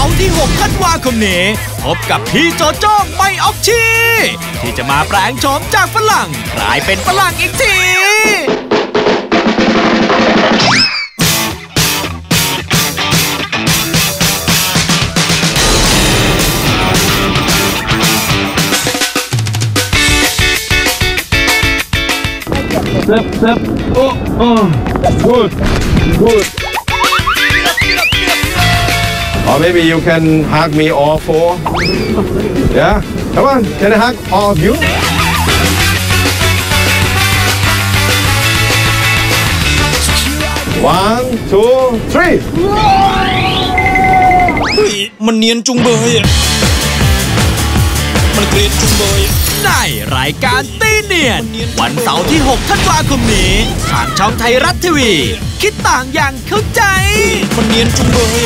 าร์ที่6ธันวาคมนี้ พบกับพี่โจโจ้ไมออกชี ที่จะมาแปลงโฉมจากฝรั่งกลายเป็นฝรั่งอีกที Step, step. Oh, oh. Good, good. Or maybe you can hug me all four. Yeah? Come on, can I hug all of you? One, two, three. เฮ้ยมันเนียนจุงเบยอะมันเกลียดจุงเบย ในรายการตีเนียน วันเสาร์ที่ 6 ธันวาคมนี้ ทางช่องไทยรัฐทีวี คิดต่างอย่างเข้าใจ มันเนียนจุงเบย